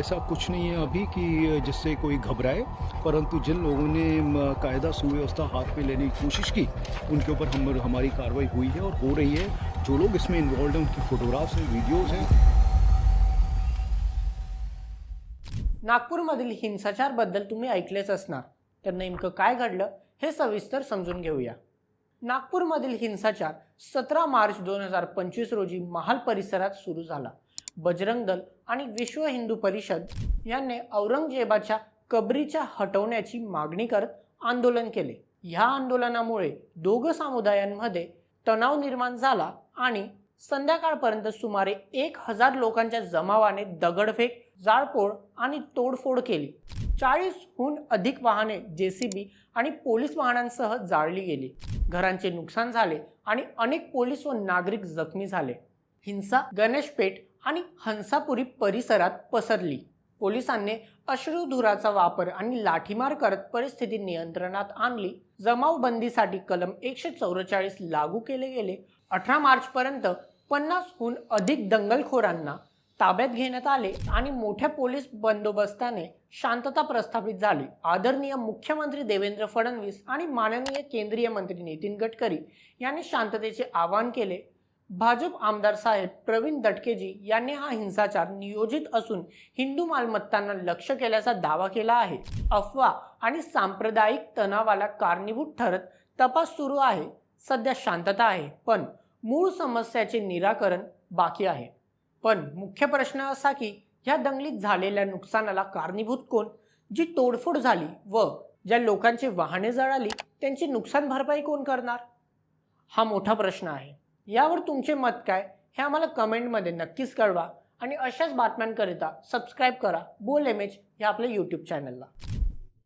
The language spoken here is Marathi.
ऐसा कुछ नहीं है अभी कि जिससे कोई घबराए परंतु जिन लोगों ने कायदा सुव्यवस्था हाथ में लेने की कोशिश की उनके ऊपर हम हमारी कार्रवाई हुई है और हो रही है। जो लोग इसमें इन्वॉल्व हैं उनकी फोटोग्राफ्स हैं वीडियोज़ हैं। नागपूरमधील हिंसाचारबद्दल तुम्ही ऐकलेच असणार. तर नेमकं काय घडलं हे सविस्तर समजून घेऊया. नागपूरमधील हिंसाचार सतरा मार्च दोन हजार पंचवीस रोजी महाल परिसरात सुरू झाला. बजरंग दल आणि विश्व हिंदू परिषद यांनी औरंगजेबाच्या कबरीच्या हटवण्याची मागणी करत आंदोलन केले. ह्या आंदोलनामुळे दोघं समुदायांमध्ये तणाव निर्माण झाला आणि संध्याकाळपर्यंत सुमारे एक हजार लोकांच्या जमावाने दगडफेक जाळपोळ आणि तोडफोड केली. चाळीसहून अधिक वाहने जेसीबी आणि पोलीस वाहनांसह जाळली गेली. घरांचे नुकसान झाले आणि अनेक पोलीस व नागरिक जखमी झाले. हिंसा गणेशपेठ आणि हंसापुरी परिसरात पसरली. पोलिसांनी अश्रुधुराचा वापर आणि लाठीमार करत परिस्थिती नियंत्रणात आणली. जमावबंदीसाठी कलम एकशे चौवेचाळीस लागू केले गेले. अठरा मार्चपर्यंत पन्नासहून अधिक दंगलखोरांना ताब्यात घेण्यात आले आणि मोठ्या पोलीस बंदोबस्ताने शांतता प्रस्थापित झाली. आदरणीय मुख्यमंत्री देवेंद्र फडणवीस आणि माननीय केंद्रीय मंत्री नितीन गडकरी यांनी शांततेचे आवाहन केले. भाजप आमदार साहेब प्रवीण दटकेजी यांनी हा हिंसाचार नियोजित असून हिंदू मालमत्तांना लक्ष केल्याचा दावा केला आहे. अफवा आणि सांप्रदायिक तणावाला कारणीभूत ठरत तपास सुरू आहे. सध्या शांतता आहे पण मूळ समस्याचे निराकरण बाकी आहे. पण मुख्य प्रश्न असा की ह्या दंगलीत झालेल्या नुकसानाला कारणीभूत कोण? जी तोडफोड झाली व ज्या लोकांची वाहने जळाली त्यांची नुकसान भरपाई कोण करणार? हा मोठा प्रश्न आहे. यावर तुमचे मत काय हे आम्हाला कमेंटमध्ये नक्कीच कळवा आणि अशाच बातम्यांकरिता सबस्क्राईब करा. बोल एम एच या आपल्या यूट्यूब चॅनलला